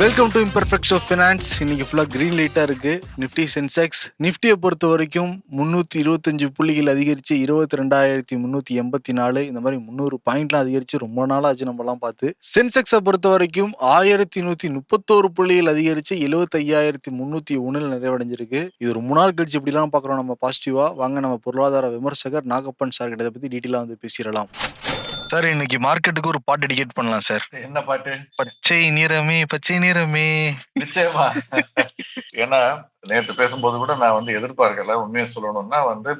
Welcome to imperfect of finance இன்னைக்கு ஃபுல்லாக green லைட்டாக இருக்குது நிஃப்டி சென்செக்ஸ் நிஃப்டியை பொறுத்த வரைக்கும் முந்நூற்றி இருபத்தஞ்சு புள்ளிகள் அதிகரித்து இருபத்தி ரெண்டாயிரத்தி முந்நூற்றி எண்பத்தி நாலு. இந்த மாதிரி முந்நூறு பாயிண்ட்லாம் அதிகரித்து ரொம்ப நாள் ஆச்சு நம்மலாம் பார்த்து. சென்செக்ஸை பொறுத்த வரைக்கும் ஆயிரத்தி நூற்றி முப்பத்தோரு புள்ளிகள் அதிகரித்து எழுபத்தையாயிரத்தி முந்நூற்றி ஒன்றில் நிறைவடைஞ்சிருக்கு. இது ரொம்ப நாள் கழிச்சு இப்படிலாம் பார்க்குறோம் நம்ம பாசிட்டிவாக வாங்க நம்ம பொருளாதார விமர்சகர் நாகப்பன் சார் கிட்ட பற்றி டீட்டெயிலாக வந்து பேசிடலாம். சார் இன்னைக்கு மார்க்கெட்டுக்கு ஒரு பாட்டு டெடிகேட் பண்ணலாம் சார். என்ன பாட்டு? பச்சை நிறமே பச்சை நிறமே. நிச்சயமா. ஏன்னா நேற்று பேசும்போது கூட நான் வந்து எதிர்பார்க்கல. உண்மையை சொல்லணும்னா வந்து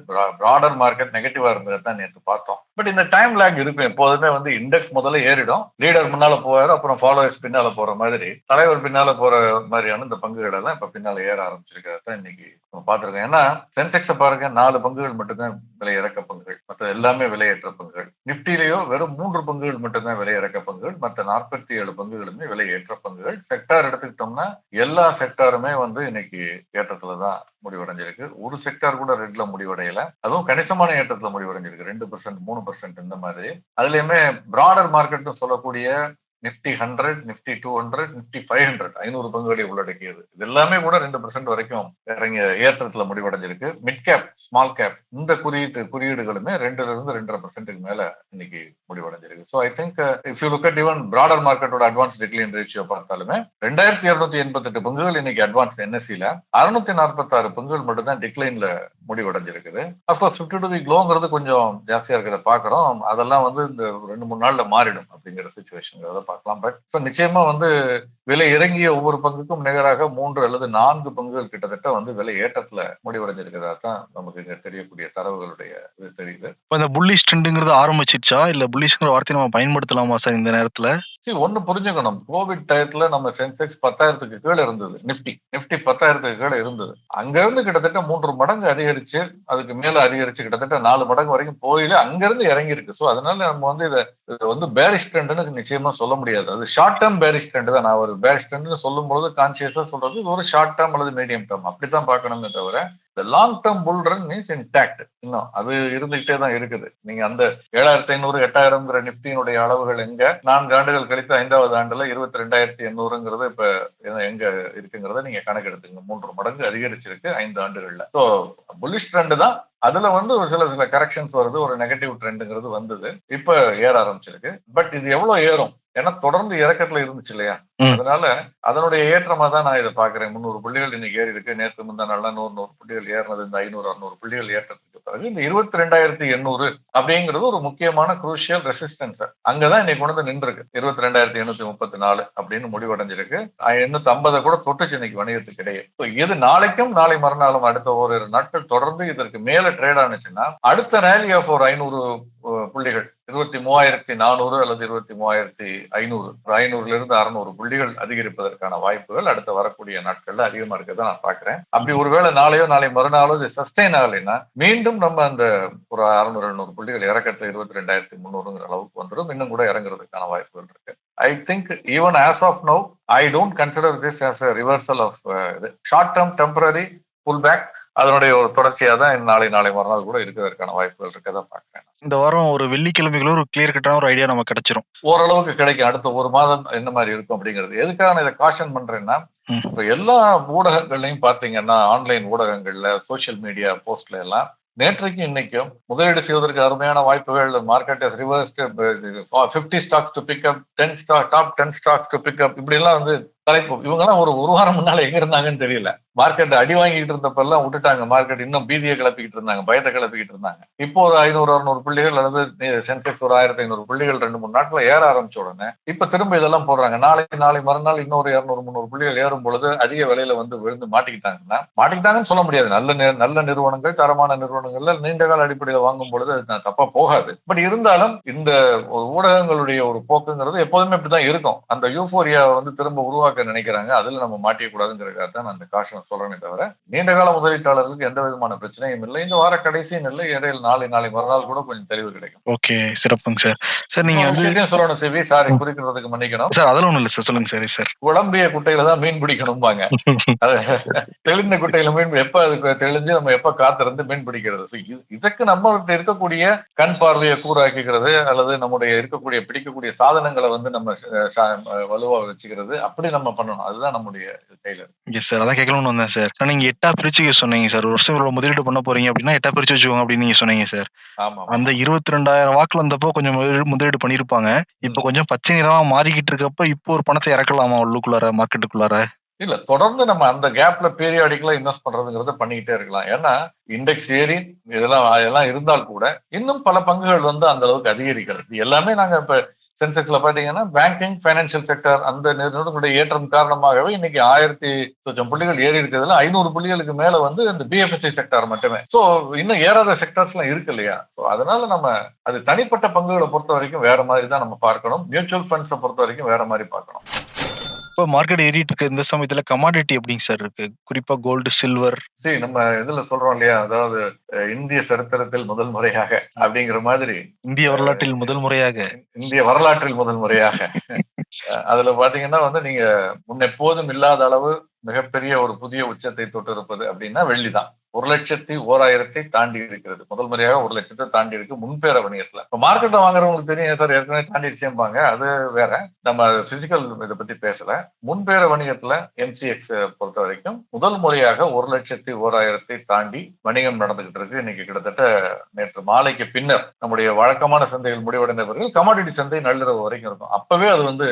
ப்ராடர் மார்க்கெட் நெகட்டிவா இருந்ததை தான் நேற்று பார்த்தோம். பட் இந்த டைம் லேக் இருக்கும். எப்போதுமே வந்து இண்டெக்ஸ் முதல்ல ஏறிடும். லீடர் முன்னால போவாரு அப்புறம் ஃபாலோவர்ஸ் பின்னால போற மாதிரி தலைவர் பின்னால போற மாதிரியான இந்த பங்குகள் எல்லாம் இப்ப பின்னால ஏற ஆரம்பிச்சிருக்கிறது தான் இன்னைக்கு பார்த்திருக்கோம். ஏன்னா சென்செக்ஸை பாருங்க நாலு பங்குகள் மட்டும்தான் விலை இறக்க பங்குகள். மற்ற எல்லாமே விலையேற்ற பங்குகள். நிப்டிலேயோ வெறும் மூன்று பங்குகள் மட்டும்தான் விலை இறக்க பங்குகள் மற்ற நாற்பத்தி ஏழு பங்குகளுமே விலை ஏற்ற பங்குகள். செக்டார் எடுத்துக்கிட்டோம்னா எல்லா செக்டாருமே வந்து இன்னைக்கு ஏற்றத்துல தான் முடிவடைஞ்சிருக்கு. ஒரு செக்டார் கூட ரெட்ல முடிவடையல. அதுவும் கணிசமான ஏற்றத்துல முடிவடைஞ்சிருக்கு. ரெண்டு பர்சன்ட் மூணு பர்சன்ட் இந்த மாதிரி. அதுலயுமே பிராடர் மார்க்கெட்னு சொல்லக்கூடிய Nifty hundred Nifty two hundred Nifty five hundred ஐநூறு பங்குகளை உள்ளடக்கியது. இது எல்லாமே கூட ரெண்டு பர்சன்ட் வரைக்கும் இறங்கிய ஏற்றத்துல முடிவடைஞ்சிருக்கு. மிட் கேப் ஸ்மால் கேப் இந்த குறியீட்டு குறியீடுகளுமே ரெண்டுல இருந்து ரெண்டரை பர்சன்ட்டுக்கு மேல இன்னைக்கு முடிவடைஞ்சிருக்கு. So I think if you look at even broader மார்க்கெட்டோட அட்வான்ஸ் டிக்ளைன் ரேஷியோ பார்த்தாலுமே ரெண்டாயிரத்தி இருநூத்தி எண்பத்தெட்டு பங்குகள் இன்னைக்கு அட்வான்ஸ் என்எஸ்சில அறுநூத்தி நாற்பத்தாறு பங்குகள் மட்டும் தான் டிக்ளைன்ல முடிவடைஞ்சிருக்குது of course fifty to the க்ளோங்கிறது கொஞ்சம் ஜாஸ்தியா இருக்கிறத பாக்குறோம் அதெல்லாம் வந்து இந்த ரெண்டு மூணு நாள்ல மாறிடும் அப்படிங்கிற சுச்சுவேஷன் பார்க்கலாம். பட் இப்போ நிச்சயமா வந்து விலை இறங்கிய ஒவ்வொரு பங்குக்கும் நிகராக மூன்று அல்லது நான்கு பங்குகள் கிட்டத்தட்ட வந்து விலை ஏற்றத்துல முடிவடைஞ்சிருக்கிறதா தான் நமக்கு இங்க தெரியக்கூடிய தரவுகளுடைய இது தெரியுது. இப்போ இந்த புல்லிஷ் ட்ரெண்டுங்கிறது ஆரம்பிச்சிருச்சா இல்ல புல்லிஷ்ங்கிற வார்த்தையை நம்ம பயன்படுத்தலாமா சார் இந்த நேரத்துல? சரி புரிஞ்சுக்கணும். கோவிட் டயத்துல நம்ம சென்செக்ஸ் பத்தாயிரத்துக்கு கீழே இருந்தது. நிப்டி. நிப்டி பத்தாயிரத்துக்கு கீழே இருந்தது. அங்க இருந்து கிட்டத்தட்ட மூன்று மடங்கு அதிகரிச்சு அதுக்கு மேல அதிகரிச்சு கிட்டத்தட்ட நாலு மடங்கு வரைக்கும் போயில அங்க இருந்து இறங்கி இருக்கு ஸோ அதனால நம்ம வந்து இதை இது வந்து பேரிஷ் ட்ரெண்ட்னு நிச்சயமா சொல்ல முடியாது. அது ஷார்ட் டேர்ம் பேரிஷ் தான். நான் ஒரு பேரிஷ் ட்ரெண்ட்னு சொல்லும்போது கான்சியஸா சொல்றது இது ஒரு ஷார்ட் டேர்ம் அல்லது மீடியம் டேர்ம் அப்படித்தான் பார்க்கணுமே தவிர இந்த long term bull run means intact இன்னும் அது இருந்துகிட்டே தான் இருக்குது. நீங்க அந்த ஏழாயிரத்தி ஐநூறு எட்டாயிரம்ங்கிற நிப்டியினுடைய அளவுகள் எங்க? நான்கு ஆண்டுகள் கழித்து ஐந்தாவது ஆண்டுல இருபத்தி ரெண்டாயிரத்தி எண்ணூறுங்கிறது இப்ப எங்க இருக்குங்கிறத நீங்க கணக்கெடுத்துங்க மூன்று மடங்கு அதிகரிச்சிருக்கு ஐந்து ஆண்டுகள்ல. ஸோ புல்லிஷ் ட்ரெண்ட் தான். அதுல வந்து ஒரு சில சில கரெக்ஷன்ஸ் வருது ஒரு நெகட்டிவ் ட்ரெண்டுங்கிறது வந்தது. இப்ப ஏற ஆரம்பிச்சிருக்கு. பட் இது எவ்வளவு ஏறும்? ஏன்னா தொடர்ந்து இறக்கத்துல இருந்துச்சு இல்லையா? அதனால அதனுடைய ஏற்றமா தான் நான் இதை பாக்குறேன் முந்நூறு புள்ளிகள் இன்னைக்கு ஏறி இருக்கு நேற்று முந்தா நல்லா நூறு நூறு புள்ளிகள் ஏறினது. இந்த ஐநூறு அறுநூறு புள்ளிகள் ஏற்றத்துக்கு. பிறகு இந்த இருபத்தி ரெண்டாயிரத்தி எண்ணூறு அப்படிங்கிறது ஒரு முக்கியமான குரூஷியல் ரெசிஸ்டன்ஸ் அங்கதான் இன்னைக்கு கொண்டு வந்து நின்றுருக்கு. இருபத்தி ரெண்டாயிரத்தி எண்ணூத்தி முப்பத்தி நாலு அப்படின்னு முடிவடைஞ்சிருக்கு. எண்ணூத்தி ஐம்பதை கூட தொட்டுச்சு இன்னைக்கு வணிகத்துக்கு இடையே. இது நாளைக்கும் நாளை மறுநாளும் அடுத்த ஓரிரு நாட்கள் தொடர்ந்து இதற்கு மேல ட்ரேட் ஆனிச்சுன்னா அடுத்த ரேலி ஆஃப் ஒரு ஐநூறு புள்ளிகள் இருபத்தி மூவாயிரத்தி நானூறு அல்லது இருபத்தி மூவாயிரத்தி ஐநூறு ஐநூறுல இருந்து அறுநூறு புள்ளிகள் அதிகரிப்பதற்கான வாய்ப்புகள் அடுத்த வரக்கூடிய நாட்கள்ல அதிகமா இருக்கிறத நான் பாக்குறேன் அப்படி ஒருவேளை நாளையோ நாளை மறுநாளோ இது சஸ்டெயின் ஆகலைன்னா மீண்டும் நம்ம அந்த ஒரு அறுநூறு எழுநூறு புள்ளிகள் இறக்கத்துல இருபத்தி ரெண்டாயிரத்தி முந்நூறுங்கிற அளவுக்கு வந்துடும் இன்னும் கூட இறங்குறதுக்கான வாய்ப்புகள் இருக்கு. I think even as of no I don't consider this as a reversal of short term temporary pullback அதனுடைய ஒரு தொடர்ச்சியா தான் நாளை நாளை மறுநாள் கூட இருக்கிறதுக்கான வாய்ப்புகள் இருக்கதா பாக்குறேன் இந்த வாரம் ஒரு வெள்ளிக்கிழமைக்குள்ள ஒரு கிளியர் கட்டான ஒரு ஐடியா நமக்கு கிடைச்சிரும். ஓரளவுக்கு கிடைக்கும். அடுத்த ஒரு மாதம் என்ன மாதிரி இருக்கும் அப்படிங்கிறது. எதுக்காக இதை காஷன் பண்றேன்னா இப்போ எல்லா ஊடகங்கள்லையும் பாத்தீங்கன்னா ஆன்லைன் ஊடகங்கள்ல சோசியல் மீடியா போஸ்ட்ல எல்லாம் நேற்றைக்கும் இன்னைக்கும் முதலீடு செய்வதற்கு அருமையான வாய்ப்புகள். Market reverse fifty stocks to pick up ten stock top ten stocks to pick up இப்படி எல்லாம் வந்து தலைப்பு. இவங்கெல்லாம் ஒரு ஒரு வாரம் முன்னால எங்க இருந்தாங்கன்னு தெரியல. மார்க்கெட் அடி வாங்கிட்டு இருந்தப்பெல்லாம் விட்டுட்டாங்க. மார்க்கெட் இன்னும் பீதியை கிளப்பிக்கிட்டு இருந்தாங்க. பயத்தை கிளப்பிக்கிட்டு இருந்தாங்க. இப்போ ஒரு ஐநூறு அறுநூறு புள்ளிகள் அல்லது சென்செக்ஸ் ஒரு ஆயிரத்தி ஐநூறு புள்ளிகள் ரெண்டு மூணு நாட்கள் ஏற ஆரம்பிச்ச உடனே இப்ப திரும்ப இதெல்லாம் போடுறாங்க. நாளைக்கு நாளை மறுநாள் இன்னொரு இரநூறு முந்நூறு புள்ளிகள் ஏறும் பொழுது அதிக விலையில வந்து விழுந்து மாட்டிக்கிட்டாங்கன்னா மாட்டிக்கிட்டாங்கன்னு சொல்ல முடியாது. நல்ல நல்ல நிறுவனங்கள் தரமான நிறுவனங்கள்ல நீண்ட கால அடிப்படையில் வாங்கும் பொழுது அது தப்பா போகாது. பட் இருந்தாலும் இந்த ஊடகங்களுடைய ஒரு போக்குங்கிறது எப்போதுமே இப்படிதான் இருக்கும். அந்த யூஃபோரியா வந்து திரும்ப உருவாக்க நினைக்கிறாங்க அதுல நம்ம மாட்டிக்க கூடாதுங்கிறதுக்காக தான் நான் இந்த காஷன் சொல்றேனே தவிர நீண்ட கால முதலீட்டாளர்களுக்கு எந்த விதமான பிரச்சனையும் இல்லை. இந்த வார கடைசியும் இல்லை இடையில் நாளை நாளை மறுநாள் கூட கொஞ்சம் தெளிவு கிடைக்கும். ஓகே சிறப்புங்க சார். சார் நீங்க வந்து சொல்லணும் சிவி. சாரி குறிக்கிறதுக்கு மன்னிக்கணும். சார் அதெல்லாம் ஒண்ணும் இல்லை சார். சொல்லுங்க சரி சார். குழம்பிய குட்டையில தான் மீன் பிடிக்கணும்பாங்க. தெளிந்த குட்டையில மீன் எப்ப அதுக்கு தெளிஞ்சு நம்ம எப்ப காத்திருந்து மீன் பிடிக்கிறது? இதற்கு நம்ம இருக்கக்கூடிய கண் பார்வையை கூறாக்கிக்கிறது அல்லது நம்முடைய இருக்கக்கூடிய பிடிக்கக்கூடிய சாதனங்களை வந்து நம்ம வலுவா வச்சுக்கிறது. அப்படி நம்ம நம்ம பண்ணணும். அதுதான் நம்முடைய கையில எஸ் சார் அதான் கேட்கணும்னு வந்தேன் சார் சார் நீங்க எட்டா பிரிச்சு சொன்னீங்க சார் ஒரு வருஷம் இவ்வளவு முதலீடு பண்ண போறீங்க அப்படின்னா எட்டா பிரிச்சு வச்சுக்கோங்க அப்படின்னு நீங்க சொன்னீங்க சார் ஆமா அந்த இருபத்தி ரெண்டாயிரம் வாக்குல வந்தப்போ கொஞ்சம் முதலீடு பண்ணிருப்பாங்க இப்போ கொஞ்சம் பச்சை நிறமா மாறிக்கிட்டு இருக்கப்ப இப்போ ஒரு பணத்தை இறக்கலாமா உள்ளுக்குள்ளார மார்க்கெட்டுக்குள்ளார இல்ல தொடர்ந்து நம்ம அந்த கேப்ல பீரியாடிக்கலா இன்வெஸ்ட் பண்றதுங்கிறத பண்ணிக்கிட்டே இருக்கலாம். ஏன்னா இண்டெக்ஸ் ஏறி இதெல்லாம் இதெல்லாம் இருந்தால் கூட இன்னும் பல பங்குகள் வந்து அந்த அளவுக்கு அதிகரிக்கிறது எல்லாமே நாங்க இப்ப சென்செக்ஸ்ல பாத்தீங்கன்னா பேங்கிங் பைனான்சியல் செக்டர் அந்த நிறுவனங்களுடைய ஏற்றம் காரணமாகவே இன்னைக்கு ஆயிரத்தி சொச்சம் புள்ளிகள் ஏறி இருக்கிறதுல ஐநூறு புள்ளிகளுக்கு மேல வந்து இந்த பிஎஃப்எஸ்சி செக்டர் மட்டுமே. சோ இன்னும் ஏறாத செக்டர்ஸ் எல்லாம் இருக்கு இல்லையா? அதனால நம்ம அது தனிப்பட்ட பங்குகளை பொறுத்த வரைக்கும் வேற மாதிரி தான் நம்ம பார்க்கணும். மியூச்சுவல் ஃபண்ட்ஸை பொறுத்த வரைக்கும் வேற மாதிரி பார்க்கணும். இப்போ மார்க்கெட் ஏறிட்டு இருக்க இந்த சமயத்துல கமாடிட்டி எப்படிங்க சார் இருக்கு? குறிப்பா கோல்டு சில்வர் சரி நம்ம இதுல சொல்றோம் இல்லையா? அதாவது இந்திய சரித்திரத்தில் முதல் முறையாக அப்படிங்கிற மாதிரி. இந்திய வரலாற்றில் முதல் முறையாக. இந்திய வரலாற்றில் முதல் முறையாக. அதுல பாத்தீங்கன்னா வந்து நீங்க முன்னெப்போதும் இல்லாத அளவு மிகப்பெரிய ஒரு புதிய உச்சத்தை தொட்டு இருப்பது அப்படின்னா வெள்ளி தான் ஒரு லட்சத்தி ஓராயிரத்தை தாண்டி இருக்கிறது. முதல் முறையாக ஒரு லட்சத்தை தாண்டி இருக்கு முன்பேர வணிகத்துல இப்ப மார்க்கெட்டை வாங்குறவங்களுக்கு தெரியும் சார் ஏற்கனவே தாண்டிடுச்சேம்பாங்க அது வேற. நம்ம பிசிக்கல் இதை பத்தி பேசல. முன்பேர வணிகத்துல எம்சிஎக்ஸ் பொறுத்த வரைக்கும் முதல் முறையாக ஒரு லட்சத்தி ஓராயிரத்தை தாண்டி வணிகம் நடந்துகிட்டு இருக்கு. இன்னைக்கு கிட்டத்தட்ட நேற்று மாலைக்கு பின்னர் நம்முடைய வழக்கமான சந்தைகள் முடிவடைந்த பிறகு கமாடிட்டி சந்தை நள்ளிரவு வரைக்கும் இருக்கும். அப்பவே அது வந்து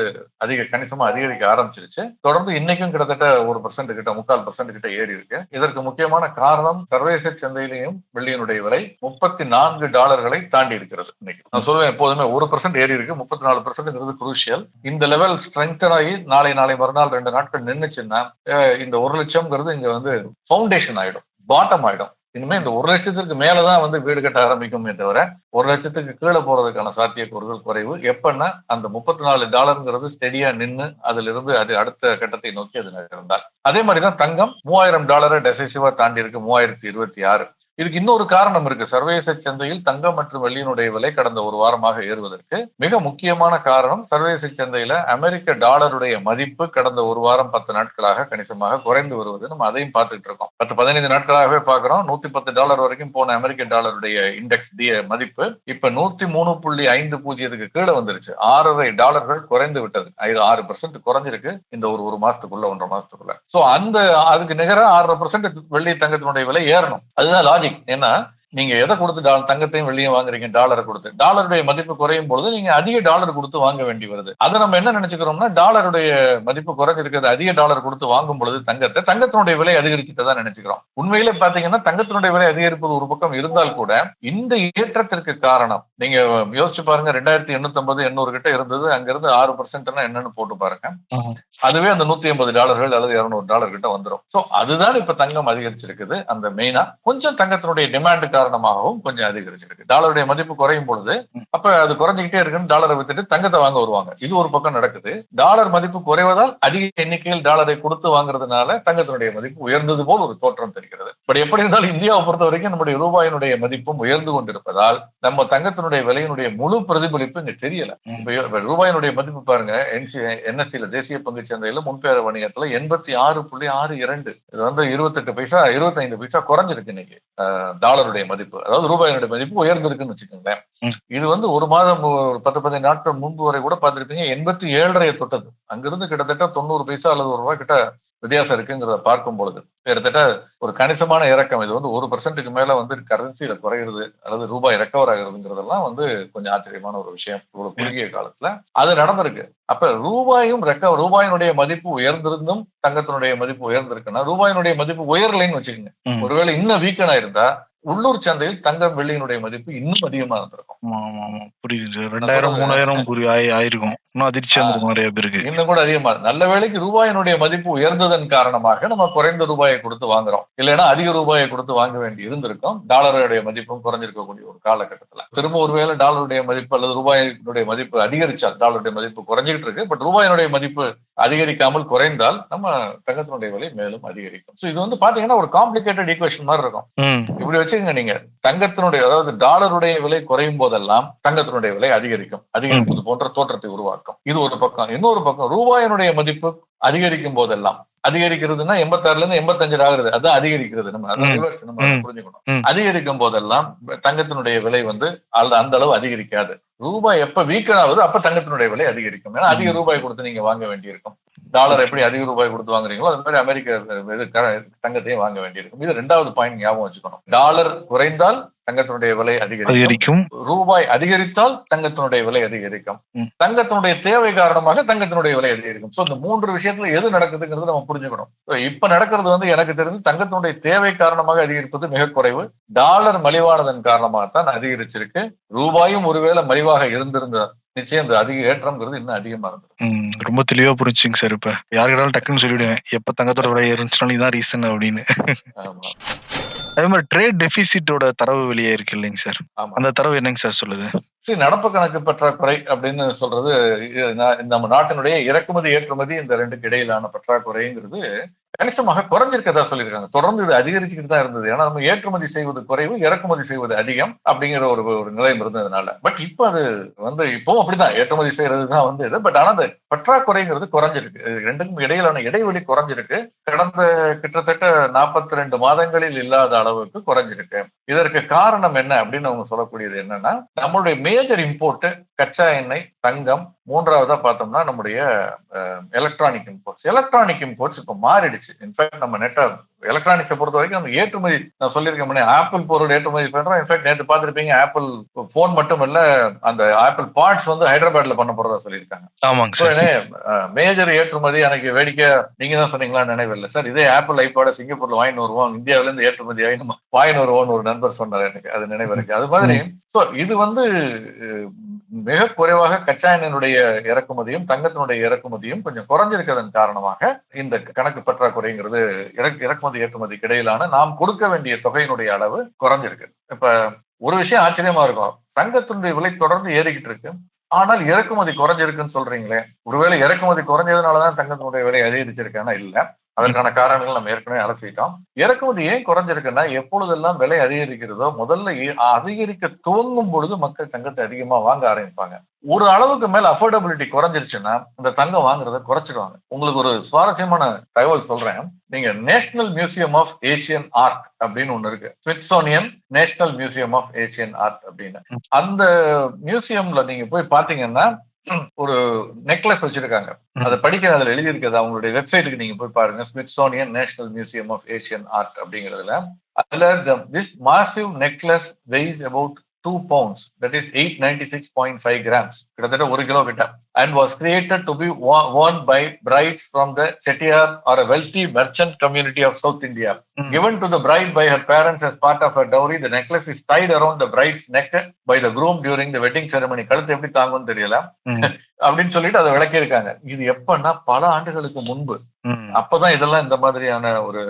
அதிக கணிசமா அதிகரிக்க ஆரம்பிச்சிருச்சு. தொடர்ந்து இன்னைக்கும் கிட்டத்தட்ட ஒரு பர்சன்ட் கிட்ட முக்கால் பர்சன்ட் கிட்ட ஏறி இருக்கு. இதற்கு முக்கியமான காரணம் சர்வதேச சந்தையிலையும் வெள்ளியினுடைய விலை முப்பத்தி நான்கு டாலர்களை தாண்டி இருக்கிறது இன்னைக்கு. நான் சொல்லுவேன் எப்போதுமே ஒரு பர்சன்ட் ஏறி இருக்கு முப்பத்தி நாலு பர்சன்ட்ங்கிறது குரூஷியல் இந்த லெவல் ஸ்ட்ரெங்தன் ஆகி நாளை நாளை மறுநாள் ரெண்டு நாட்கள் நின்றுச்சுன்னா இந்த ஒரு லட்சம்ங்கிறது இங்க வந்து ஃபவுண்டேஷன் ஆயிடும் பாட்டம் ஆயிடும். இனிமே இந்த ஒரு லட்சத்திற்கு மேலதான் வந்து வீடு கட்ட ஆரம்பிக்குமே தவிர ஒரு லட்சத்துக்கு கீழே போறதுக்கான சாத்தியக்கூறுகள் குறைவு. எப்பன்னா அந்த முப்பத்தி நாலு டாலருங்கிறது ஸ்டெடியா நின்று அதுல இருந்து அது அடுத்த கட்டத்தை நோக்கி அது நகர்ந்தால். அதே மாதிரிதான் தங்கம் மூவாயிரம் டாலரை டெசிசிவா தாண்டி இருக்கு மூவாயிரத்தி இருபத்தி ஆறு. இதுக்கு இன்னொரு காரணம் இருக்கு. சர்வதேச சந்தையில் தங்கம் மற்றும் வெள்ளியினுடைய விலை கடந்த ஒரு வாரமாக ஏறுவதற்கு. மிக முக்கியமான காரணம் சர்வதேச சந்தையில அமெரிக்க டாலருடைய மதிப்பு கடந்த ஒரு வாரம் பத்து நாட்களாக கணிசமாக குறைந்து வருவது நம்ம அதையும் பார்த்துட்டு இருக்கோம். பத்து பதினைந்து நாட்களாகவே பார்க்கிறோம். நூத்தி பத்து டாலர் வரைக்கும் போன அமெரிக்க டாலருடைய இண்டெக்ஸ் டி மதிப்பு இப்ப நூத்தி மூணு புள்ளி ஐந்து பூஜ்ஜியத்துக்கு கீழே வந்துருச்சு. ஆறரை டாலர்கள் குறைந்து விட்டது. ஐదు ஆறு பர்சன்ட் குறைஞ்சிருக்கு இந்த ஒரு ஒரு மாசத்துக்குள்ள ஒன்றரை மாசத்துக்குள்ள. சோ அந்த அதுக்கு நிகர ஆறரை பர்சன்ட் வெள்ளி தங்கத்தினுடைய விலை ஏறணும். அதுதான் லாஜிக் ஏன்னா நீங்க எதை கொடுத்து டாலர் தங்கத்தையும் வெள்ளியும் வாங்குறீங்க டாலரை கொடுத்து. டாலருடைய மதிப்பு குறையும் பொழுது நீங்க அதிக டாலர் கொடுத்து வாங்க வேண்டி வருது. அதை நம்ம என்ன நினைச்சுக்கிறோம்னா டாலருடைய மதிப்பு குறைஞ்சிருக்கிறது அதிக டாலர் கொடுத்து வாங்கும் பொழுது தங்கத்தை தங்கத்தினுடைய விலை அதிகரிச்சுட்டு தான் நினைச்சுக்கிறோம். உண்மையில பாத்தீங்கன்னா தங்கத்தினுடைய விலை அதிகரிப்பது ஒரு பக்கம் இருந்தால் கூட இந்த ஏற்றத்திற்கு காரணம் நீங்க யோசிச்சு பாருங்க ரெண்டாயிரத்தி எண்ணூத்தி ஐம்பது எண்ணூறு கிட்ட இருந்தது. அங்கிருந்து ஆறு பர்சன்ட்னா என்னன்னு போட்டு பாருங்க. அதுவே அந்த நூத்தி ஐம்பது டாலர்கள் அல்லது இருநூறு டாலர் கிட்ட வந்துடும் சோ அதுதான் இப்ப தங்கம் அதிகரிச்சிருக்குது. அந்த மெயினா கொஞ்சம் தங்கத்தினுடைய டிமாண்ட் காரணமாகவும் கொஞ்சம் அதிகரிச்சிருக்கு. டாலருடைய மதிப்பு குறையும் பொழுது அப்ப அது குறைஞ்சிக்கிட்டே இருக்குன்னு டாலரை வித்துட்டு தங்கத்தை வாங்க வருவாங்க. இது ஒரு பக்கம் நடக்குது. டாலர் மதிப்பு குறைவதால் அதிக எண்ணிக்கையில் டாலரை கொடுத்து வாங்குறதுனால தங்கத்தினுடைய மதிப்பு உயர்ந்தது போல் ஒரு தோற்றம் தெரிகிறது. பட் எப்படி இருந்தாலும் இந்தியாவை பொறுத்த வரைக்கும் நம்முடைய ரூபாயினுடைய மதிப்பும் உயர்ந்து கொண்டிருப்பதால் நம்ம தங்கத்தினுடைய விலையினுடைய முழு பிரதிபலிப்பு இங்க தெரியல. ரூபாயினுடைய மதிப்பு பாருங்க என்சி என்எஸ்சியில தேசிய பங்கு சந்தையில முன்பேற வணிகத்துல எண்பத்தி ஆறு புள்ளி ஆறு இரண்டு. இது வந்து இருபத்தெட்டு பைசா இருபத்தைந்து பைசா குறைஞ்சிருக்கு இன்னைக்கு. டாலருடைய மதிப்பு. அதாவது ரூபாயினுடைய மதிப்பு உயர்ந்திருக்குன்னு வச்சுக்கோங்களேன். இது வந்து ஒரு மாதம் ஒரு பத்து பதினைந்து நாட்கள் முன்பு வரை கூட பார்த்திருப்பீங்க எண்பத்தி ஏழரையை தொட்டது. அங்கிருந்து கிட்டத்தட்ட தொண்ணூறு பைசா அல்லது ஒரு ரூபாய் கிட்ட வித்தியாசம் இருக்குங்கிறத பார்க்கும் பொழுது கிட்டத்தட்ட ஒரு கணிசமான இறக்கம். இது வந்து ஒரு பர்சன்ட்டுக்கு மேல வந்து கரன்சியில குறையுது அல்லது ரூபாய் ரெக்கவர் ஆகுறதுங்கிறதெல்லாம் வந்து கொஞ்சம் ஆச்சரியமான ஒரு விஷயம் இவ்வளவு குறுகிய காலத்துல. அது நடந்திருக்கு. அப்ப ரூபாயும் ரெக்கவர் ரூபாயினுடைய மதிப்பு உயர்ந்திருந்தும் தங்கத்தினுடைய மதிப்பு உயர்ந்திருக்குன்னா ரூபாயினுடைய மதிப்பு உயரலைன்னு வச்சுக்கோங்க. ஒருவேளை இன்னும் வீக்கனா இருந்தா உள்ளூர் சந்தையில் தங்கம் வெள்ளியினுடைய மதிப்பு இன்னும் அதிகமா இருந்திருக்கும். புரியுது. ரெண்டாயிரம் மூணாயிரம் ஆயிருக்கும். இன்னும் அதிர்ச்சி வந்திருக்கும் நிறைய பேருக்கு. இன்னும் கூட அதிகமா. நல்ல வேளைக்கு ரூபாயினுடைய மதிப்பு உயர்ந்ததன் காரணமாக நம்ம குறைந்த ரூபாயை கொடுத்து வாங்குறோம். இல்லைன்னா அதிக ரூபாயை கொடுத்து வாங்க வேண்டி இருந்திருக்கும். டாலருடைய மதிப்பும் குறைஞ்சிருக்கக்கூடிய ஒரு காலகட்டத்துல. திரும்ப ஒருவேளை டாலருடைய மதிப்பு அல்லது ரூபாயினுடைய மதிப்பு அதிகரிச்சால் டாலருடைய மதிப்பு குறைஞ்சிட்டு இருக்கு. பட் ரூபாயினுடைய மதிப்பு அதிகரிக்காமல் குறைந்தால் நம்ம தங்கத்தினுடைய விலை மேலும் அதிகரிக்கும். ஸோ இது வந்து பாத்தீங்கன்னா ஒரு காம்ப்ளிகேட்டட் ஈக்குவேஷன் மாதிரி இருக்கும். இப்படி வச்சுக்கோங்க நீங்க. தங்கத்தினுடைய அதாவது டாலருடைய விலை குறையும் போதெல்லாம் தங்கத்தினுடைய விலை அதிகரிக்கும். அதிகரிப்பது போன்ற தோற்றத்தை உருவாக்கும். இது ஒரு பக்கம். இன்னொரு பக்கம் ரூபாயினுடைய மதிப்பு அதிகரிக்கும் போதெல்லாம். அதிகரிக்கிறதுனா எண்பத்தாறுல இருந்து எண்பத்தஞ்சு ஆகுறது. அதான் அதிகரிக்கிறது நம்ம நம்ம. புரிஞ்சுக்கணும். அதிகரிக்கும் போதெல்லாம் தங்கத்தினுடைய விலை வந்து அந்த அளவு அதிகரிக்காது. ரூபாய் எப்ப வீக்கன் ஆகுது அப்ப தங்கத்தினுடைய விலை அதிகரிக்கும். ஏன்னா அதிக. ரூபாய் கொடுத்து நீங்க வாங்க வேண்டியிருக்கும். டாலர் எப்படி அதிக ரூபாய் கொடுத்து வாங்குறீங்களோ அது மாதிரி அமெரிக்க தங்கத்தையும் வாங்க வேண்டியிருக்கும். இது ரெண்டாவது பாயிண்ட் ஞாபகம் வச்சுக்கணும். டாலர் குறைந்தால் தங்கத்தினுடைய விலை அதிகரிக்கும். ரூபாய் அதிகரித்தால் தங்கத்தினுடைய விலை அதிகரிக்கும். தங்கத்தினுடைய தேவை காரணமாக தங்கத்தினுடைய விலை அதிகரிக்கும். சோ இந்த மூன்று விஷயத்துல எது நடக்குதுங்கிறது நம்ம புரிஞ்சுக்கணும். இப்ப நடக்கிறது வந்து எனக்கு தெரிஞ்சு தங்கத்தினுடைய தேவை காரணமாக அதிகரிப்பது மிக குறைவு. டாலர் மலிவானதன் காரணமாகத்தான் அதிகரிச்சிருக்கு. ரூபாயும் ஒருவேளை மலிவாக இருந்திருந்த நிச்சயம் இந்த அதிக ஏற்றம்ங்கிறது இன்னும் அதிகமா இருந்தது ரொம்ப தெளிவா புரிஞ்சுங்க சார் இப்ப. யாருக்கிட்டாலும் டக்குன்னு சொல்லிவிடுவேன் எப்ப தங்கத்தோட விலை ஏறிச்சுனாலும் இதான் ரீசன் அப்படின்னு. அதே மாதிரி ட்ரேட் டெபிசிட்டோட தரவு வெளியே இருக்கு இல்லைங்க சார். அந்த தரவு என்னங்க சார் சொல்லுது? சரி நடப்பு கணக்கு பற்றாக்குறை அப்படின்னு சொல்றது நம்ம நாட்டினுடைய இறக்குமதி ஏற்றுமதி இந்த ரெண்டுக்கு இடையிலான பற்றாக்குறைங்கிறது கணிசமாக குறைஞ்சிருக்கதா சொல்லியிருக்காங்க. தொடர்ந்து இது அதிகரிச்சுக்கிட்டு தான் இருந்தது. ஏன்னா நம்ம ஏற்றுமதி செய்வது குறைவு இறக்குமதி செய்வது அதிகம் அப்படிங்கிற ஒரு ஒரு நிலையம் இருந்ததுனால. பட் இப்போ அது வந்து இப்பவும் அப்படிதான். ஏற்றுமதி செய்யறது தான் வந்து இது. பட் ஆனால் அந்த பற்றாக்குறைங்கிறது குறைஞ்சிருக்கு. ரெண்டுக்கும் இடையிலான இடைவெளி குறைஞ்சிருக்கு. கடந்த கிட்டத்தட்ட நாற்பத்தி ரெண்டு மாதங்களில் இல்லாத அளவுக்கு குறைஞ்சிருக்கு. இதற்கு காரணம் என்ன அப்படின்னு அவங்க சொல்லக்கூடியது என்னன்னா நம்மளுடைய மேஜர் இம்போர்ட் கச்சா எண்ணெய் தங்கம் மூன்றாவதா பார்த்தோம்னா நம்முடைய எலக்ட்ரானிக் இம்போர்ட்ஸ் எலக்ட்ரானிக் இம்போர்ட்ஸ் இப்போ மாறிடுச்சு. இன்ஃபேக்ட் நம்ம நெட்டா எலக்ட்ரானிக்ஸை பொறுத்த வரைக்கும் நம்ம ஏற்றுமதி நான் சொல்லியிருக்கேன் ஆப்பிள் பொருள் ஏற்றுமதி பண்றோம். இன்ஃபேக்ட் நேற்று பார்த்திருப்பீங்க ஆப்பிள் போன் மட்டும் இல்ல அந்த ஆப்பிள் பார்ட்ஸ் வந்து ஹைதராபாத்ல பண்ண போறதா சொல்லியிருக்காங்க. ஆமாங்க மேஜர் ஏற்றுமதி எனக்கு வேடிக்கை நீங்க தான் சொன்னீங்களா நினைவில்லை சார் இதே ஆப்பிள் ஐபாட சிங்கப்பூர்ல வாங்கிட்டு வருவோம். இந்தியாவில இருந்து ஏற்றுமதி ஆகி நம்ம வாங்கிட்டு வருவோம்னு ஒரு நண்பர் சொன்னார் எனக்கு அது நினைவு இருக்கு. அது மாதிரி இது வந்து மிக குறைவாக கச்சா எண்ணெயினுடைய இறக்குமதியும் தங்கத்தினுடைய இறக்குமதியும் கொஞ்சம் குறைஞ்சிருக்கிறதன் காரணமாக இந்த கணக்கு பற்றாக்குறைங்கிறது இறக்கு- இறக்குமதி ஏற்றுமதிக்கு இடையிலான நாம் கொடுக்க வேண்டிய தொகையினுடைய அளவு குறைஞ்சிருக்கு. இப்ப ஒரு விஷயம் ஆச்சரியமா இருக்கும். தங்கத்தினுடைய விலை தொடர்ந்து ஏறிக்கிட்டு இருக்கு. ஆனால் இறக்குமதி குறைஞ்சிருக்குன்னு சொல்றீங்களே. ஒருவேளை இறக்குமதி குறைஞ்சதுனாலதான் தங்கத்தினுடைய விலை அதிகரிச்சிருக்கானா? இல்ல. அதற்கான காரணங்கள் நம்ம ஏற்கனவே அலசிட்டோம். இறக்குமதி ஏன் குறைஞ்சிருக்குன்னா எப்பொழுதெல்லாம் விலை அதிகரிக்கிறதோ முதல்ல அதிகரிக்க துவங்கும் பொழுது மக்கள் தங்கத்தை அதிகமா வாங்க ஆரம்பிப்பாங்க. ஒரு அளவுக்கு மேல அஃபோர்டபிலிட்டி குறைஞ்சிருச்சுன்னா இந்த தங்கம் வாங்குறத குறைச்சிடுவாங்க. உங்களுக்கு ஒரு சுவாரஸ்யமான தகவல் சொல்றேன். நீங்க national museum of Asian art அப்படின்னு ஒண்ணு இருக்கு. Smithsonian national museum of Asian art அப்படின்னு. அந்த மியூசியம்ல நீங்க போய் பாத்தீங்கன்னா ஒரு நெக்லஸ் வச்சிருக்காங்க. அதை படிக்க அதுல எழுதி இருக்குது அவங்களுடைய வெப்சைட்டுக்கு நீங்க போய் பாருங்க. Smithsonian national museum of Asian art அப்படிங்கிறதுல. அதுல this massive necklace weighs about two pounds that is eight ninety six point five grams கிட்டத்தட்ட ஒரு கிலோ கிட்ட. And was created to be worn by brides from the Chettiar or a wealthy merchant community of South India given to the bride by her parents as part of her dowry the necklace is tied around the bride's neck by the groom during the wedding ceremony. கழுத்து எப்படி தாங்கும்னு தெரியல. அப்படின்னு சொல்லிட்டு அதை விளக்கியிருக்காங்க. இது எப்பன்னா பல ஆண்டுகளுக்கு முன்பு. அப்பதான் இதெல்லாம் இந்த மாதிரியான ஒரு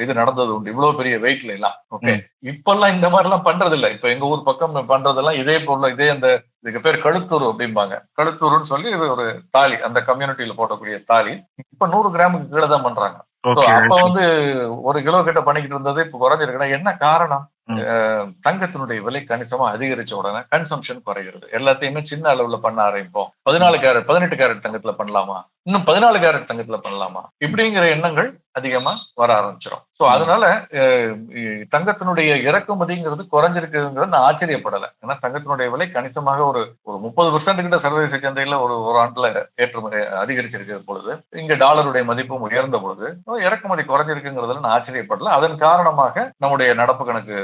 இது நடந்தது உண்டு. இவ்வளவு பெரிய வெயிட்ல எல்லாம். ஓகே இப்பெல்லாம் இந்த மாதிரி எல்லாம் பண்றது இல்ல இப்ப எங்க ஊர் பக்கம் பண்றதெல்லாம் இதே பொருள் இதே அந்த இதுக்கு பேர் கழுத்தூர் அப்படிம்பாங்க. கழுத்தூருன்னு சொல்லி இது ஒரு தாலி அந்த கம்யூனிட்டியில போடக்கூடிய தாலி. இப்ப நூறு கிராமுக்கு கீழே தான் பண்றாங்க. அப்ப வந்து ஒரு கிலோ கிட்ட பண்ணிக்கிட்டு இருந்தது இப்ப குறைஞ்சிருக்குன்னா என்ன காரணம்? தங்கத்தினுடைய விலை கணிசமா அதிகரிச்ச உடனே கன்சம்ஷன் குறைகிறது. எல்லாத்தையுமே சின்ன அளவுல பண்ண ஆரம்பிப்போம். பதினாலு கேரட் பதினெட்டு கேரட் தங்கத்துல பண்ணலாமா? இன்னும் பதினாலு கேரட் தங்கத்துல பண்ணலாமா? இப்படிங்கிற எண்ணங்கள் அதிகமா வர ஆரம்பிச்சிடும் சோ அதனால தங்கத்தினுடைய இறக்குமதிங்கிறது குறைஞ்சிருக்குங்கிறது நான் ஆச்சரியப்படலை. ஏன்னா தங்கத்தினுடைய விலை கணிசமாக ஒரு ஒரு முப்பது பர்சன்ட் கிட்ட சர்வதேச சந்தையில ஒரு ஒரு ஆண்டுல ஏற்றுமதி அதிகரிச்சிருக்கிற பொழுது இங்க டாலருடைய மதிப்பும் உயர்ந்த பொழுது இறக்குமதி குறைஞ்சிருக்குங்கிறதுல நான் ஆச்சரியப்படல. அதன் காரணமாக நம்முடைய நடப்பு கணக்கு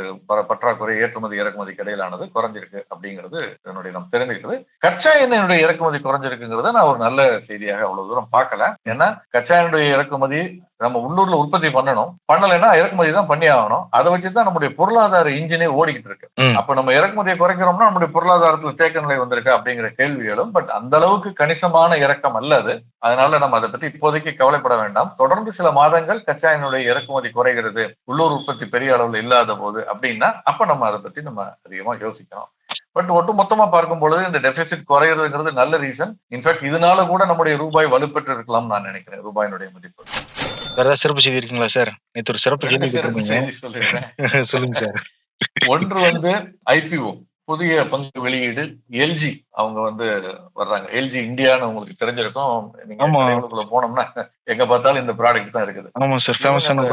பற்றாக்குறை ஏற்றுமதி இறக்குமதிக்கு இடையிலானது குறைஞ்சிருக்கு அப்படிங்கிறது என்னுடைய நம்ம தெரிஞ்சுக்கிறது கச்சா எண்ணெயினுடைய இறக்குமதி குறைஞ்சிருக்குங்கிறத நான் ஒரு நல்ல செய்தியாக அவ்வளவு தூரம் பார்க்கல. ஏன்னா கச்சா எண்ணெயுடைய இறக்குமதி நம்ம உள்ளூர்ல உற்பத்தி பண்ணணும். பண்ணலைன்னா இறக்குமதி தான் பண்ணி ஆகணும். அதை வச்சு தான் நம்முடைய பொருளாதார இன்ஜினே ஓடிக்கிட்டு இருக்கு. அப்ப நம்ம இறக்குமதியை குறைக்கிறோம்னா நம்முடைய பொருளாதாரத்துல தேக்க நிலை வந்திருக்கு அப்படிங்கிற கேள்விகளும் பட் அந்த அளவுக்கு கணிசமான இறக்கம் அல்ல அது அதனால நம்ம அதை பத்தி இப்போதைக்கு கவலைப்பட வேண்டாம். தொடர்ந்து சில மாதங்கள் கச்சா எண்ணெயுடைய இறக்குமதி குறைகிறது உள்ளூர் உற்பத்தி பெரிய அளவுல இல்லாத போது அப்படின்னா அப்ப நம்ம அதை பத்தி நம்ம அதிகமா யோசிக்கணும். பட் ஒட்டு மொத்தமா பார்க்கும் பொழுது இந்த டெபிசிட் குறையிறதுங்கிறது நல்ல ரீசன் இன்ஃபேக்ட் இதனால கூட நம்முடைய ரூபாய் வலுப்பெற்று இருக்கலாம் நான் நினைக்கிறேன். ரூபாயினுடைய மதிப்பு. வேற சிறப்பு செய்தி இருக்குங்களா சார்? நேற்று ஒரு சிறப்பு செய்தி சொல்லுங்க சார். ஒன்று வந்து ஐபிஓ புதிய பங்கு வெளியீடு எல்ஜி அவங்க வந்து வர்றாங்க. எல்ஜி இந்தியான்னு உங்களுக்கு தெரிஞ்சிருக்கும். நீங்க போனோம்னா எங்க பார்த்தாலும் இந்த ப்ராடக்ட் தான் இருக்குது. ஆமா சார் ஃபேமஸான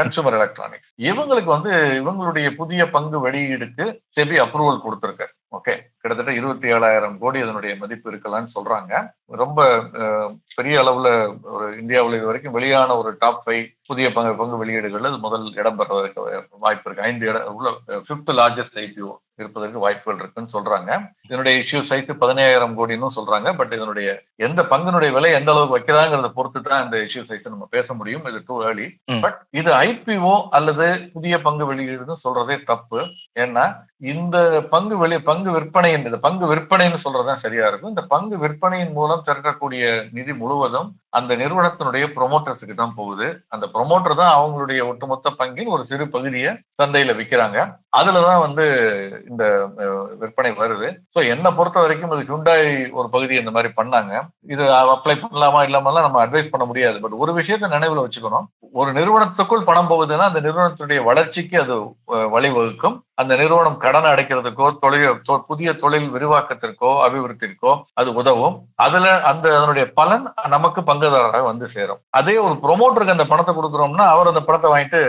கன்சூமர் எலக்ட்ரானிக்ஸ் இவங்களுக்கு வந்து இவங்களுடைய புதிய பங்கு வெளியீடுக்கு செபி அப்ரூவல் கொடுத்துருக்கு ஓகே கிட்டத்தட்ட இருபத்தி ஏழாயிரம் கோடி அதனுடைய மதிப்பு இருக்கலாம்னு சொல்றாங்க. ரொம்ப பெரிய அளவுல ஒரு இந்தியாவில் இது வரைக்கும் வெளியான ஒரு டாப் ஃபைவ் புதிய பங்கு பங்கு வெளியீடுகள் அது முதல் இடம் பெறுவதற்கு வாய்ப்பு இருக்கு. ஐந்து இடம் உள்ள ஃபிஃப்த் லார்ஜஸ்ட் ஐபிஓ இருப்பதற்கு வாய்ப்புகள் இருக்குன்னு சொல்றாங்க. இதனுடைய இஷ்யூ சைஸ் பதினாயிரம் கோடின்னு சொல்றாங்க. பட் இதனுடைய எந்த பங்கினுடைய விலை எந்த அளவுக்கு வைக்கிறாங்கிறத பொறுத்து தான் இந்த இஷ்யூ சைஸ் நம்ம பேச முடியும். இது டூ ஏர்லி. பட் இது ஐபிஓ அல்லது புதிய பங்கு வெளியீடுன்னு சொல்றதே தப்பு. ஏன்னா இந்த பங்கு வெளி பங்கு விற்பனை இந்த பங்கு விற்பனைன்னு சொல்றதுதான் சரியா இருக்கும். இந்த பங்கு விற்பனையின் மூலம் திரட்டக்கூடிய நிதி முழுவதும் அந்த நிறுவனத்தினுடைய ப்ரொமோட்டர்ஸுக்கு தான் போகுது. அந்த ப்ரொமோட்டர் தான் அவங்களுடைய ஒட்டுமொத்த பங்கின் ஒரு சிறு பகுதியை சந்தையில விற்கிறாங்க அதுலதான் வந்து இந்த விற்பனை வருது. ஸோ என்னை பொறுத்த வரைக்கும் அது ஹுண்டாய் ஒரு பகுதி இந்த மாதிரி பண்ணாங்க. இது அப்ளை பண்ணலாமா இல்லாமலாம் நம்ம அட்வைஸ் பண்ண முடியாது. பட் ஒரு விஷயத்த நினைவுல வச்சுக்கணும். ஒரு நிறுவனத்துக்குள் பணம் போகுதுன்னா அந்த நிறுவனத்துடைய வளர்ச்சிக்கு அது வழிவகுக்கும். அந்த நிறுவனம் கடன் அடைக்கிறதுக்கோ தொழில் தொ- புதிய தொழில் விரிவாக்கத்திற்கோ அபிவிருத்திற்கோ அது உதவும். அதுல அந்த அதனுடைய பலன் நமக்கு பங்குதாரராக வந்து சேரும். அதே ஒரு ப்ரொமோட்டருக்கு அந்த பணத்தை கொடுக்குறோம்னா அவர் அந்த பணத்தை வாங்கிட்டு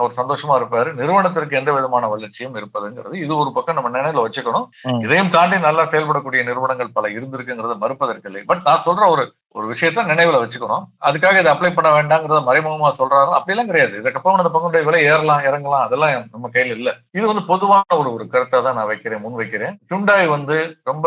அவர் சந்தோஷமா இருப்பாரு. நிறுவனத்திற்கு எந்த விதமான வளர்ச்சியும் இருப்பதுங்கிறது இது ஒரு பக்கம் நம்ம நினைவுல வச்சுக்கணும். இதையும் தாண்டி நல்லா செயல்படக்கூடிய நிறுவனங்கள் பல இருந்திருக்குங்கிறத மறுப்பதற்கில்லை பட் நான் சொல்ற ஒரு ஒரு விஷயத்த நினைவுல வச்சுக்கணும். அதுக்காக இதை அப்ளை பண்ண வேண்டாங்கிறத மறைமுகமா சொல்றாங்க அப்படிலாம் கிடையாது. இதுக்கப்புறம் அந்த பங்குடைய விலை ஏறலாம் இறங்கலாம் அதெல்லாம் நம்ம கையில இல்ல. இது வந்து பொதுவான ஒரு ஒரு கருத்தை தான் நான் வைக்கிறேன் முன் வைக்கிறேன் ஹுண்டாய் வந்து ரொம்ப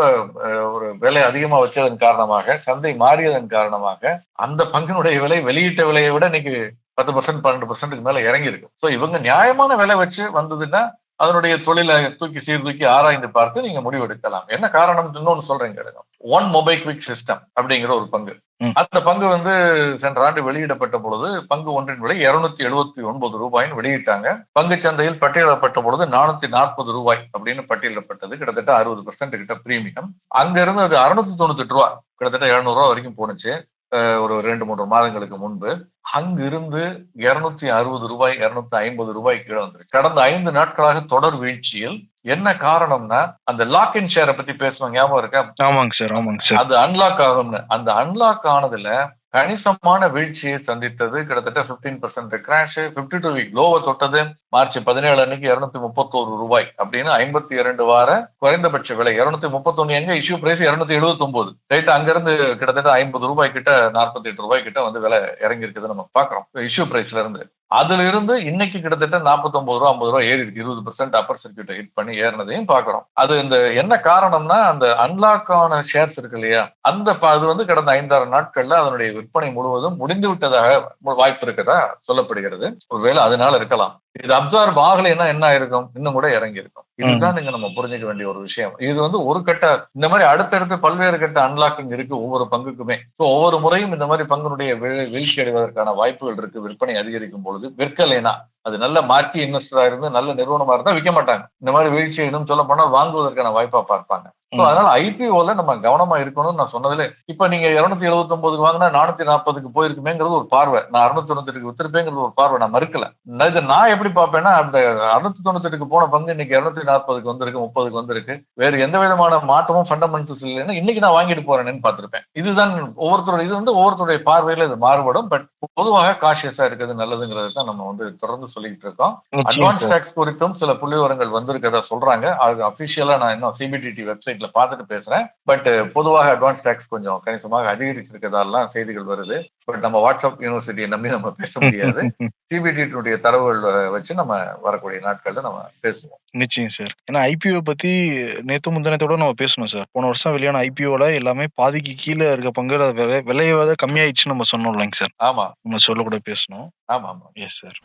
ஒரு விலை அதிகமா வச்சதன் காரணமாக சந்தை மாறியதன் காரணமாக அந்த பங்கினுடைய விலை வெளியிட்ட விலையை விட இன்னைக்கு பத்து பர்சன்ட் பன்னெண்டு பர்சன்ட்டுக்கு மேல இறங்கி ஸோ இவங்க நியாயமான விலை வச்சு வந்ததுன்னா அதனுடைய தொழிலை தூக்கி சீர்தூக்கி ஆராய்ந்து பார்த்து நீங்க முடிவு எடுக்கலாம் என்ன காரணம்? இன்னொன்னு சொல்றேன் கேளுங்க. ஒன் மொபைல் குவிக் சிஸ்டம் அப்படிங்கிற ஒரு பங்கு. அந்த பங்கு வந்து சென்ற ஆண்டு வெளியிடப்பட்ட பொழுது பங்கு ஒன்றின் விலை இருநூத்தி எழுபத்தி ஒன்பது ரூபாய்னு வெளியிட்டாங்க. பங்கு சந்தையில் பட்டியலிடப்பட்ட பொழுது நானூத்தி நாற்பது ரூபாய் அப்படின்னு பட்டியலிடப்பட்டது. கிட்டத்தட்ட அறுபது பர்சன்ட் கிட்ட பிரீமியம் அங்க இருந்து அது அறுநூத்தி தொண்ணூத்தி ரூபா கிட்டத்தட்ட எழுநூறு ரூபா வரைக்கும் போணுச்சு. அஹ் ஒரு ரெண்டு மூன்று மாதங்களுக்கு முன்பு. அங்கிருந்து இருநூத்தி அறுபது ரூபாய் இருநூத்தி ஐம்பது ரூபாய் கீழே வந்துருக்கு கடந்த ஐந்து நாட்களாக தொடர் வீழ்ச்சியில் என்ன காரணம்னா அந்த லாக் இன் ஷேரை பத்தி பேசணும். ஞாபகம் இருக்கா? ஆமாங்க சார் ஆமாங்க சார். அது அன்லாக் ஆகும்னு. அந்த அன்லாக் ஆனதுல கணிசமான வீழ்ச்சியை சந்தித்தது. கிட்டத்தட்ட 15% percent crash fifty two week லோவை தொட்டது. மார்ச் பதினேழு அன்னைக்கு இருநூத்தி முப்பத்தோரு ரூபாய் அப்படின்னு ஐம்பத்தி இரண்டு வார குறைந்தபட்ச விலை. இருநூத்தி முப்பத்தொன்னு எங்க? இஷ்யூ பிரைஸ் இருநூத்தி எழுபத்தி ஒன்பது ரைட் அங்கிருந்து கிட்டத்தட்ட ஐம்பது ரூபாய் கிட்ட நாற்பத்தி எட்டு ரூபாய் கிட்ட வந்து விலை இறங்கி இருக்குது நம்ம பாக்குறோம் இஷ்யூ பிரைஸ்ல இருந்து அதுல இருந்து இன்னைக்கு கிட்டத்தட்ட 49 ரூபா ஐம்பது ரூபா ஏறி இருக்கு. இருபது பர்சன்ட் அப்பர் சர்க்கியூட்டை ஹிட் பண்ணி ஏறினதையும் பாக்குறோம். அது இந்த என்ன காரணம்னா அந்த அன்லாக் ஆன ஷேர்ஸ் இருக்கு இல்லையா? அந்த அது வந்து கடந்த ஐந்தாறு நாட்கள்ல அதனுடைய விற்பனை முழுவதும் முடிந்து விட்டதாக வாய்ப்பு இருக்கதா சொல்லப்படுகிறது. ஒருவேளை அதனால இருக்கலாம். இது அப்சார்ப் ஆகலைன்னா என்ன ஆயிருக்கும்? இன்னும் கூட இறங்கி இருக்கும் இதுதான் நீங்க நம்ம புரிஞ்சுக்க வேண்டிய ஒரு விஷயம். இது வந்து ஒரு கட்ட இந்த மாதிரி அடுத்தடுத்து பல்வேறு கட்ட அன்லாக்கிங் இருக்கு ஒவ்வொரு பங்குக்குமே. ஸோ ஒவ்வொரு முறையும் இந்த மாதிரி பங்குனுடைய வீழ்- வீழ்ச்சி அடைவதற்கான வாய்ப்புகள் இருக்கு. விற்பனை அதிகரிக்கும் பொழுது. விற்கலைனா? அது நல்ல மார்க்கி இன்வெஸ்டரா இருந்து நல்ல நிறுவனமா இருந்தா விற்க மாட்டாங்க. இந்த மாதிரி வீழ்ச்சி இன்னும் சொல்ல போனா வாங்குவதற்கான வாய்ப்பா பார்ப்பாங்க. அதனால ஐபிஓல நம்ம கவனமா இருக்கணும்னு நான் சொன்னதுல. இப்ப நீங்க இருநூத்தி எழுபத்தி ஒன்பதுக்கு வாங்கினா நானூத்தி நாற்பதுக்கு போயிருக்குமேங்கிறது ஒரு பார்வை. நான் அறுநூத்தி தொண்ணூத்தி வித்திருப்பேங்கிறது ஒரு பார்வை நான் மறுக்கல. இதை நான் எப்படி பார்ப்பேன்னா அந்த அறுநூத்தி தொண்ணூத்தி போன பங்கு இன்னைக்கு இருநூத்தி நாற்பதுக்கு வந்திருக்கு முப்பதுக்கு வந்திருக்கு. வேறு எந்த விதமான மாற்றமும் ஃபண்டமெண்டல்ஸ் இல்லைன்னா இன்னைக்கு நான் வாங்கிட்டு போறேன்னு பார்த்திருப்பேன். இதுதான் ஒவ்வொருத்தரோட இது வந்து ஒவ்வொருத்தருடைய பார்வையில இது மாறுபடும். பட் பொதுவாக காஷியஸா இருக்கிறது நல்லதுங்கிறது தான் நம்ம வந்து தொடர்ந்து சொல்லிட்டு இருக்கோம். அட்வான்ஸ் டேக்ஸ் குறித்தும் சில புள்ளி விவரங்கள் வந்திருக்கிறதா சொல்றாங்க. அது அபிஷியலா நான் இன்னும் சிபிடிடி வெப்சைட்ல பார்த்துட்டு பேசுறேன். பட் பொதுவாக அட்வான்ஸ் டேக்ஸ் கொஞ்சம் கணிசமாக அதிகரிச்சிருக்கிறதாலாம் செய்திகள் வருது. பட் நம்ம வாட்ஸ்அப் யூனிவர்சிட்டியை நம்பி நம்ம பேச முடியாது. சிபிடிடியுடைய தரவுகள் வச்சு நம்ம வரக்கூடிய நாட்கள்ல நம்ம பேசுவோம். நிச்சயம் சார். ஏன்னா ஐபிஓ பத்தி நேத்து முந்தினத்தோட நம்ம பேசணும் சார். போன வருஷம் வெளியான ஐபிஓல எல்லாமே பாதிக்கு கீழே இருக்க பங்கு விலையை கம்மியாயிடுச்சுன்னு நம்ம சொன்னோம் இல்லைங்க சார். ஆமா. நம்ம சொல்ல கூட பேசணும் ஆமா ஆமா. எஸ் சார்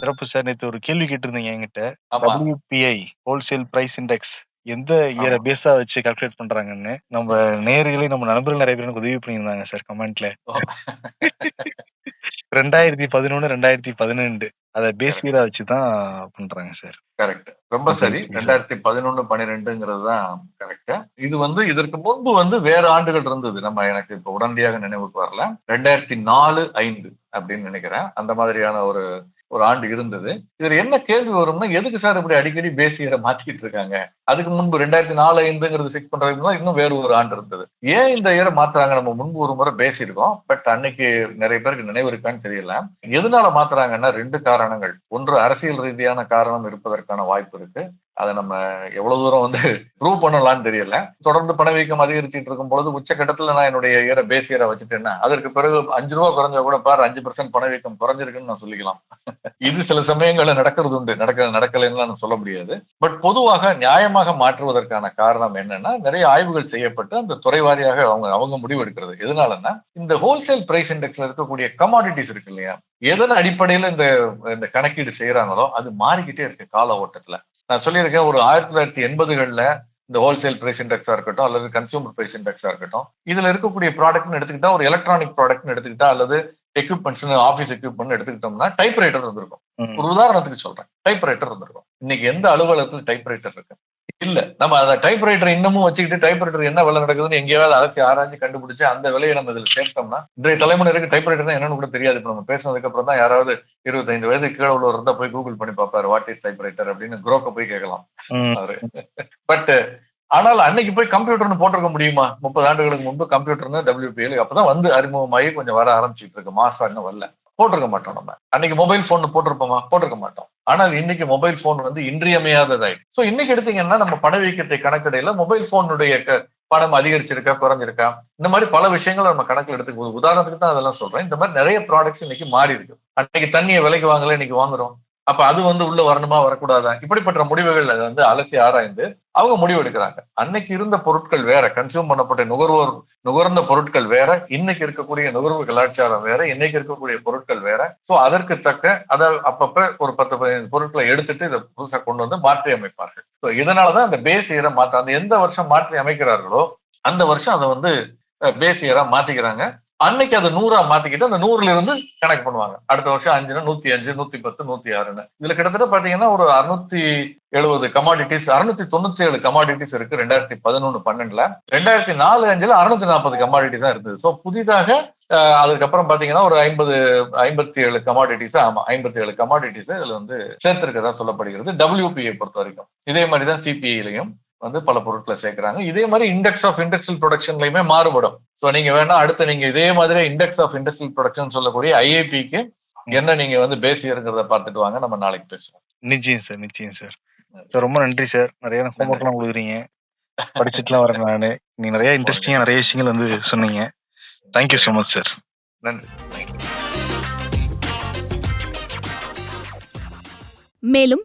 சிறப்பு சார் நேற்று ஒரு கேள்வி கேட்டிருந்தீங்க என்கிட்ட. ஆமா. WPI ஹோல்சேல் பிரைஸ் இண்டெக்ஸ் எந்த இயரை. பேஸா வச்சு கால்குலேட் பண்றாங்கன்னு நம்ம நேர்களே நம்ம நண்பர்கள் நிறைய பேர் எனக்கு உதவி பண்ணியிருந்தாங்க சார் கமெண்ட்ல ரெண்டாயிரத்தி பதினொன்னு ரெண்டாயிரத்தி பதினெண்டு அதை பேஸ் இயரா வச்சு தான் பண்றாங்க சார். கரெக்ட் ரொம்ப சரி. ரெண்டாயிரத்தி பதினொன்னு பன்னிரெண்டுங்கிறது தான் கரெக்ட் இது வந்து இதற்கு முன்பு வந்து வேற ஆண்டுகள் இருந்தது. நம்ம எனக்கு இப்ப உடனடியாக நினைவுக்கு வரல. ரெண்டாயிரத்தி நாலு ஐந்து அப்படின்னு நினைக்கிறேன். அந்த மாதிரியான ஒரு ஒரு ஆண்டு இருந்தது. இதுல என்ன கேள்வி வரும்னா எதுக்கு சார் இப்படி அடிக்கடி பேசியரை மாத்திக்கிட்டு இருக்காங்க? அதுக்கு முன்பு ரெண்டாயிரத்தி நாலு ஐந்துங்கிறது ஃபிக்ஸ் பண்றதுக்கு தான் இன்னும் வேறு ஒரு ஆண்டு இருந்தது. ஏன் இந்த இயரை மாத்துறாங்க? நம்ம முன்பு ஒரு முறை பேசியிருக்கோம். பட் அன்னைக்கு நிறைய பேருக்கு நினைவு இருக்கான்னு தெரியல. எதனால மாத்துறாங்கன்னா ரெண்டு காரணங்கள். ஒன்று அரசியல் ரீதியான காரணம் இருப்பதற்கான வாய்ப்பு இருக்கு. அதை நம்ம எவ்வளவு தூரம் வந்து ப்ரூவ் பண்ணலாம்னு தெரியல. தொடர்ந்து பணவீக்கம் அதிகரிச்சுட்டு இருக்கும் பொழுது உச்சக்கட்டத்தில் நான் என்னுடைய இயரை பேஸ் இயரை வச்சுட்டேன்னா அதற்கு பிறகு அஞ்சு ரூபா குறைஞ்சா கூட பாரு அஞ்சு பர்சன்ட் பணவீக்கம் குறைஞ்சிருக்குன்னு நான் சொல்லிக்கலாம். இது சில சமயங்களில் நடக்கிறது உண்டு. நடக்க நடக்கலைன்னு நான் சொல்ல முடியாது. பட் பொதுவாக நியாயமாக மாற்றுவதற்கான காரணம் என்னன்னா நிறைய ஆய்வுகள் செய்யப்பட்டு அந்த துறை வாரியாக அவங்க அவங்க முடிவு எடுக்கிறது. எதனாலன்னா இந்த ஹோல்சேல் பிரைஸ் இண்டெக்ஸ்ல இருக்கக்கூடிய கமாடிட்டிஸ் இருக்கு இல்லையா? எதன் அடிப்படையில் இந்த இந்த கணக்கீடு செய்யறாங்களோ அது மாறிக்கிட்டே இருக்கு கால ஓட்டத்துல. நான் சொல்லியிருக்கேன் ஒரு ஆயிரத்தி தொள்ளாயிரத்தி எண்பதுகள்ல இந்த ஹோல்சேல் பிரைஸ் இண்டெக்ஸா இருக்கட்டும் அல்லது கன்சூமர் பிரைஸ் இண்டெக்ஸா இருக்கட்டும் இதுல இருக்கக்கூடிய ப்ராடக்ட்னு எடுத்துக்கிட்டா ஒரு எலக்ட்ரானிக் ப்ராடக்ட்னு எடுத்துக்கிட்டா அல்லது எக்யூப்மெண்ட்ஸ் ஆஃபீஸ் எக்யூப்மெண்ட் எடுத்துக்கிட்டோம்னா டைப் ரைட்டர் இருந்திருக்கும். ஒரு உதாரணத்துக்கு சொல்றேன் டைப் ரைட்டர் இருந்திருக்கும். இன்னைக்கு எந்த அலுவலகத்தில் டைப் ரைட்டர் இருக்கு? இல்ல. நம்ம அந்த டைப் ரைட்டர் இன்னமும் வச்சுக்கிட்டு டைப் ரைட்டர் என்ன விலை நடக்குதுன்னு எங்கேயாவது அலசி ஆராய்ச்சி கண்டுபிடிச்சு அந்த விலையை நம்ம இதில் சேர்த்தோம்னா இன்றைய தலைமுறைக்கு டைப் ரைட்டர் என்னன்னு கூட தெரியாது. இப்போ நம்ம பேசினதுக்கு அப்புறம் தான் யாராவது இருபத்தைந்து வயது கீழே உள்ளவர் இருந்தா போய் கூகுள் பண்ணி பார்ப்பாரு வாட் இஸ் டைப் ரைட்டர் அப்படின்னு குரோக்க போய் கேட்கலாம். அவரு. பட் ஆனால் அன்னைக்கு போய் கம்ப்யூட்டர்னு போட்டிருக்க முடியுமா? முப்பது ஆண்டுகளுக்கு முன்பு கம்ப்யூட்டர்னு டபிள்யூபிஎல் அப்பதான் வந்து அறிமுகமாகி கொஞ்சம் வர ஆரம்பிச்சிட்டு இருக்கு. மாசான்னு வரல. போட்டிருக்க மாட்டோம் நம்ம. அன்னைக்கு மொபைல் போன் போட்டிருப்போமா? போட்டிருக்க மாட்டோம். ஆனால் இன்னைக்கு மொபைல் போன் வந்து இன்றியமையாததாயிடுச்சு ஸோ இன்னைக்கு எடுத்தீங்கன்னா நம்ம பணவீக்கத்தை கணக்கிடையில மொபைல் போனுடைய பணம் அதிகரிச்சிருக்கா குறைஞ்சிருக்கா? இந்த மாதிரி பல விஷயங்களை நம்ம கணக்கில் எடுத்துக்க உதாரணத்துக்கு தான் அதெல்லாம் சொல்றேன். இந்த மாதிரி நிறைய ப்ராடக்ட்ஸ் இன்னைக்கு மாறி இருக்கு அன்னைக்கு தண்ணியை விலைக்கு வாங்கல இன்னைக்கு வாங்குறோம். அப்ப அது வந்து உள்ள வரணுமா வரக்கூடாதா? இப்படிப்பட்ட முடிவுகள் அதை வந்து அலசி ஆராய்ந்து அவங்க முடிவு எடுக்கிறாங்க. அன்னைக்கு இருந்த பொருட்கள் வேற கன்சியூம் பண்ணப்பட்ட நுகர்வோர் நுகர்ந்த பொருட்கள் வேற இன்னைக்கு இருக்கக்கூடிய நுகர்வு கலாச்சாரம் வேற இன்னைக்கு இருக்கக்கூடிய பொருட்கள் வேற. சோ அதற்கு தக்க அதை அப்பப்ப ஒரு பத்து பதினைந்து பொருட்களை எடுத்துட்டு இதை புதுசா கொண்டு வந்து மாற்றி அமைப்பார்கள். ஸோ இதனாலதான் அந்த பேஸ் இயரை மாற்ற அந்த எந்த வருஷம் மாற்றி அமைக்கிறார்களோ அந்த வருஷம் அதை வந்து பேஸ் இயரா மாத்திக்கிறாங்க. அன்னைக்கு அதை நூறா மாத்திக்கிட்டு அந்த நூறுல இருந்து கணக்கு பண்ணுவாங்க. அடுத்த வருஷம் அஞ்சுனா நூத்தி அஞ்சு நூத்தி பத்து நூத்தி ஆறுன்னு. இதுல கிட்டத்தட்ட பாத்தீங்கன்னா ஒரு அறுநூத்தி எழுபது கமாடிட்டிஸ் அறுநூத்தி தொண்ணூத்தி ஏழு கமாடிட்டிஸ் இருக்கு ரெண்டாயிரத்தி பதினொன்னு பன்னெண்டுல. ரெண்டாயிரத்தி நாலு அஞ்சுல அறுநூத்தி நாற்பது கமாடிட்டி தான் இருந்தது. ஸோ புதிதாக அதுக்கப்புறம் பாத்தீங்கன்னா ஒரு ஐம்பது ஐம்பத்தி ஏழு கமாடிட்டிஸ் ஆமா ஐம்பத்தி ஏழு கமாடிட்டிஸ் இதுல வந்து சேர்த்திருக்கதா சொல்லப்படுகிறது. டபிள்யூபிஐ பொறுத்த வரைக்கும். இதே மாதிரி தான் சிபிஐலையும் வந்து பல பொருட்களை சேர்க்கிறாங்க. இதே மாதிரி இண்டெக்ஸ் ஆஃப் இண்டஸ்ட்ரியல் ப்ரொடக்ஷன்லையுமே மாறுபடும். ஸோ நீங்க வேணா அடுத்து நீங்க இதே மாதிரி இண்டெக்ஸ் ஆஃப் இண்டஸ்ட்ரியல் ப்ரொடக்ஷன் சொல்லக்கூடிய ஐஏபிக்கு என்ன நீங்க வந்து பேசி இருக்கிறத பார்த்துட்டு வாங்க. நம்ம நாளைக்கு பேசுவோம். நிச்சயம் சார் நிச்சயம் சார் சார் ரொம்ப நன்றி சார் நிறைய ஹோம்ஒர்க்லாம் கொடுக்குறீங்க. படிச்சுட்டுலாம் வரேன் நான். நீங்க நிறைய இன்ட்ரெஸ்டிங்காக நிறைய விஷயங்கள் வந்து சொன்னீங்க. தேங்க்யூ ஸோ மச் சார் நன்றி. மேலும்